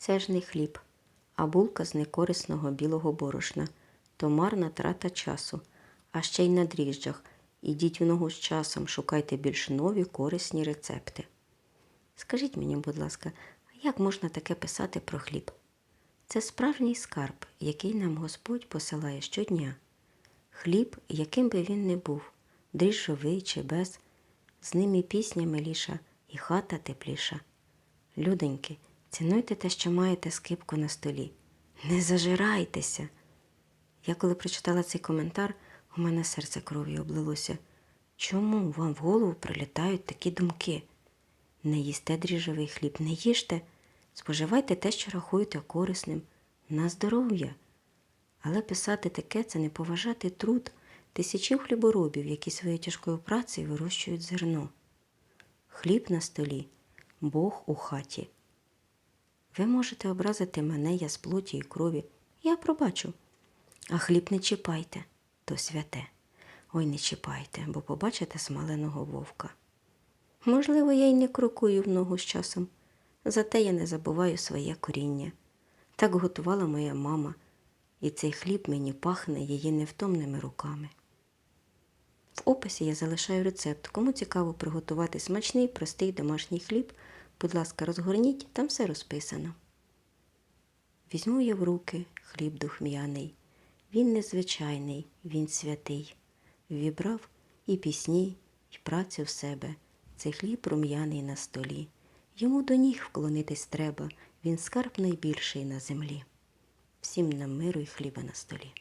Це ж не хліб, а булка з некорисного білого борошна, то марна трата часу, а ще й на дріжджах. Ідіть в ногу з часом, шукайте більш нові корисні рецепти. Скажіть мені, будь ласка, як можна таке писати про хліб? Це справжній скарб, який нам Господь посилає щодня. Хліб, яким би він не був, дріжджовий чи без, з ним і пісня миліша, і хата тепліша. Людоньки, цінуйте те, що маєте скипку на столі. Не зажирайтеся. Я коли прочитала цей коментар, у мене серце кров'ю облилося. Чому вам в голову прилітають такі думки? Не їсте дріжджовий хліб, не їжте, споживайте те, що рахуєте корисним, на здоров'я. Але писати таке це не поважати труд тисячів хліборобів, які своєю тяжкою працею вирощують зерно. Хліб на столі, Бог у хаті. Ви можете образити мене, я з плоті і крові. Я пробачу. А хліб не чіпайте, то святе. Ой, не чіпайте, бо побачите смаленого вовка. Можливо, я й не крокую в ногу з часом, зате я не забуваю своє коріння. Так готувала моя мама, і цей хліб мені пахне її невтомними руками. В описі я залишаю рецепт. Кому цікаво приготувати смачний, простий домашній хліб, будь ласка, розгорніть, там все розписано. Візьму я в руки хліб духм'яний. Він незвичайний, він святий. Вібрав і пісні, і працю в себе. Цей хліб рум'яний на столі. Йому до ніг вклонитись треба, він скарб найбільший на землі. Всім нам миру і хліба на столі.